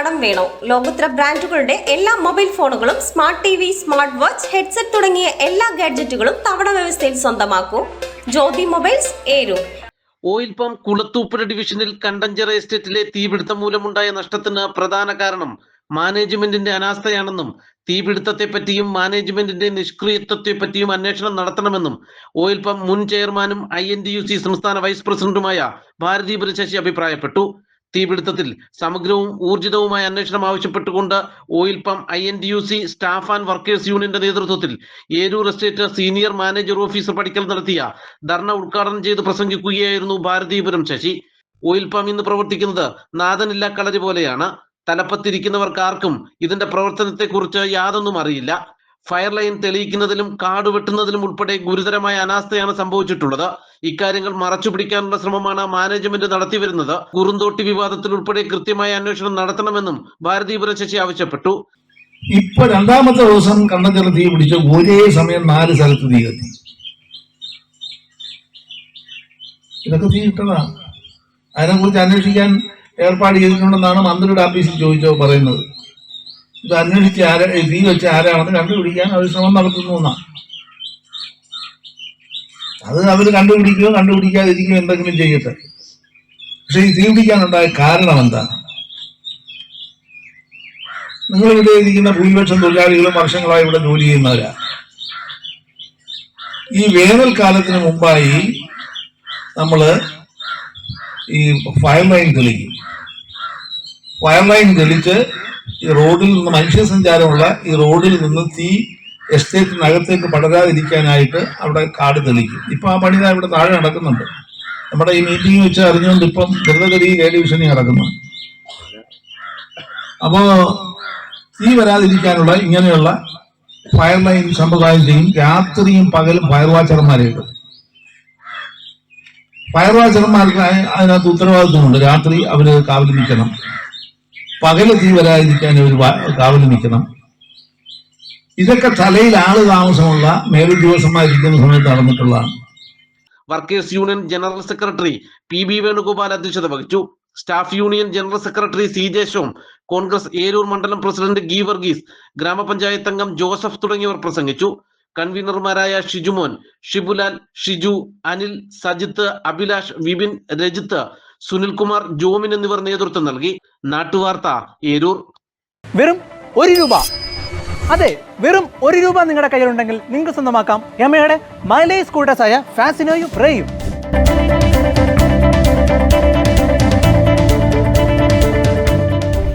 കടം വേണോ? ലോകോത്തര ബ്രാൻഡുകളുടെ എല്ലാ മൊബൈൽ ഫോണുകളും smart T V smart watch headset തുടങ്ങിയ എല്ലാ ഗാഡ്ജറ്റുകളും തവണ വ്യവസ്ഥയിൽ സ്വന്തമാക്കൂ. Jyothi mobiles Eroor oil pump Kulathupuzha ഡിവിഷനിൽ കണ്ടഞ്ചർ എസ്റ്റേറ്റിലെ തീപിടുത്തം മൂലമുണ്ടായ നഷ്ടത്തിന് പ്രധാന കാരണം മാനേജ്മെന്റിന്റെ അനാസ്ഥയാണെന്നും തീപിടുത്തത്തെ പറ്റിയും മാനേജ്മെന്റിന്റെ നിഷ്ക്രിയത്വത്തെ പറ്റിയും അന്വേഷണം നടത്തണമെന്നും ഓയിൽ പമ്പ് മുൻ ചെയർമാനും ഐ സംസ്ഥാന വൈസ് പ്രസിഡന്റുമായ ഭാരതീപുര ശശി അഭിപ്രായപ്പെട്ടു. തീപിടുത്തത്തിൽ സമഗ്രവും ഊർജിതവുമായ അന്വേഷണം ആവശ്യപ്പെട്ടുകൊണ്ട് oil pump I N D U C staff and workers യൂണിയന്റെ നേതൃത്വത്തിൽ Eroor estate senior manager officer പഠിക്കൽ നടത്തിയ ധർണ ഉദ്ഘാടനം ചെയ്ത് പ്രസംഗിക്കുകയായിരുന്നു ഭാരതീപുരം ശശി. ഓയിൽ പമ്പ് ഇന്ന് പ്രവർത്തിക്കുന്നത് നാഥനില്ല കളരി പോലെയാണ്. തലപ്പത്തിരിക്കുന്നവർക്ക് ആർക്കും ഇതിന്റെ പ്രവർത്തനത്തെക്കുറിച്ച് യാതൊന്നും അറിയില്ല. ഫയർ ലൈൻ തെളിയിക്കുന്നതിലും കാട് വെട്ടുന്നതിലും ഉൾപ്പെടെ ഗുരുതരമായ അനാസ്ഥയാണ് സംഭവിച്ചിട്ടുള്ളത്. ഇക്കാര്യങ്ങൾ മറച്ചുപിടിക്കാനുള്ള ശ്രമമാണ് മാനേജ്മെന്റ് നടത്തിവരുന്നത് കുറുന്തോട്ടി വിവാദത്തിൽ ഉൾപ്പെടെ കൃത്യമായ അന്വേഷണം നടത്തണമെന്നും ഭാരതീപുരം ശശി ആവശ്യപ്പെട്ടു. ഇപ്പൊ രണ്ടാമത്തെ ദിവസം കണ്ണഞ്ചിറ തീ പിടിച്ച് ഒരേ സമയം നാല് സ്ഥലത്ത് തീ കത്തി. ഇതൊക്കെ തീ ഇട്ടതാ അതിനെക്കുറിച്ച് അന്വേഷിക്കാൻ ഏർപ്പാട് ചെയ്തിട്ടുണ്ടെന്നാണ് മന്ത്രിയുടെ ഓഫീസിൽ ചോദിച്ചോ പറയുന്നത്. ഇത് അന്വേഷിച്ച് ആരാ തീ വെച്ച് ആരാണെന്ന് കണ്ടുപിടിക്കാൻ അവർ ശ്രമം നടത്തുന്നു എന്നാണ് അത് അവർ കണ്ടുപിടിക്കുകയോ കണ്ടുപിടിക്കാതിരിക്കുകയോ എന്തെങ്കിലും ചെയ്യട്ടെ. പക്ഷെ ഈ തീ പിടിക്കാനുണ്ടായ കാരണം എന്താണ്? നിങ്ങൾ ഇവിടെ ഇരിക്കുന്ന ഭൂരിപക്ഷം തൊഴിലാളികളും വർഷങ്ങളായി ഇവിടെ ജോലി ചെയ്യുന്നവരാ. ഈ വേനൽക്കാലത്തിന് മുമ്പായി നമ്മൾ ഈ ഫയർ ലൈൻ തെളിക്കും. ഫയർ ലൈൻ തെളിച്ച് ഈ റോഡിൽ നിന്ന് മനുഷ്യസഞ്ചാരമുള്ള ഈ റോഡിൽ നിന്ന് തീ എസ്റ്റേറ്റിനകത്തേക്ക് പടരാതിരിക്കാനായിട്ട് അവിടെ കാട് തെളിക്കും. ഇപ്പം ആ പണി ഇവിടെ താഴെ നടക്കുന്നുണ്ട്. നമ്മുടെ ഈ മീറ്റിംഗ് വെച്ച് അറിഞ്ഞുകൊണ്ട് ഇപ്പം ദ്രുതഗതി ടെലിവിഷനിൽ നടക്കുന്നു. അപ്പോ തീ വരാതിരിക്കാനുള്ള ഇങ്ങനെയുള്ള ഫയർ ലൈൻ സമ്പ്രദായം ചെയ്യും. രാത്രിയും പകലും ഫയർ വാച്ചർമാരെ ഇടും ഫയർ വാച്ചർമാർക്ക് അതി- അതിനകത്ത് ഉത്തരവാദിത്വമുണ്ട്. രാത്രി അവർ കാവൽ നിൽക്കണം പകൽ തീ വരാതിരിക്കാൻ അവർ കാവൽ നിൽക്കണം. ഇതൊക്കെ തലയിൽ ആൾ താമസമുള്ള മേലുദ്യോഗസ്ഥന്മാരിക്കുന്ന സമയത്ത് നടന്നിട്ടുള്ളതാണ് workers union general secretary P B Venugopal അധ്യക്ഷത വഹിച്ചു. Staff union general secretary C ജേശവും Congress Eroor മണ്ഡലം പ്രസിഡന്റ് ഗീ വർഗീസ് ഗ്രാമപഞ്ചായത്ത് അംഗം ജോസഫ് തുടങ്ങിയവർ പ്രസംഗിച്ചു. കൺവീനർമാരായ ഷിജുമോൻ ഷിബുലാൽ ഷിജു അനിൽ സജിത്ത് അഭിലാഷ് വിപിൻ രജിത്ത് സുനിൽകുമാർ ജോമിൻ എന്നിവർ നേതൃത്വം നൽകി. നാട്ടുവാർത്ത ഏരൂർ. വെറും ഒരു രൂപ. അതെ വെറും ഒരു രൂപ നിങ്ങളുടെ കയ്യിലുണ്ടെങ്കിൽ നിങ്ങൾക്ക് സ്വന്തമാക്കാം. യമയുടെ മൈലേജ് സ്കൂട്ടേഴ്സായ ഫാസിനോയും റേയും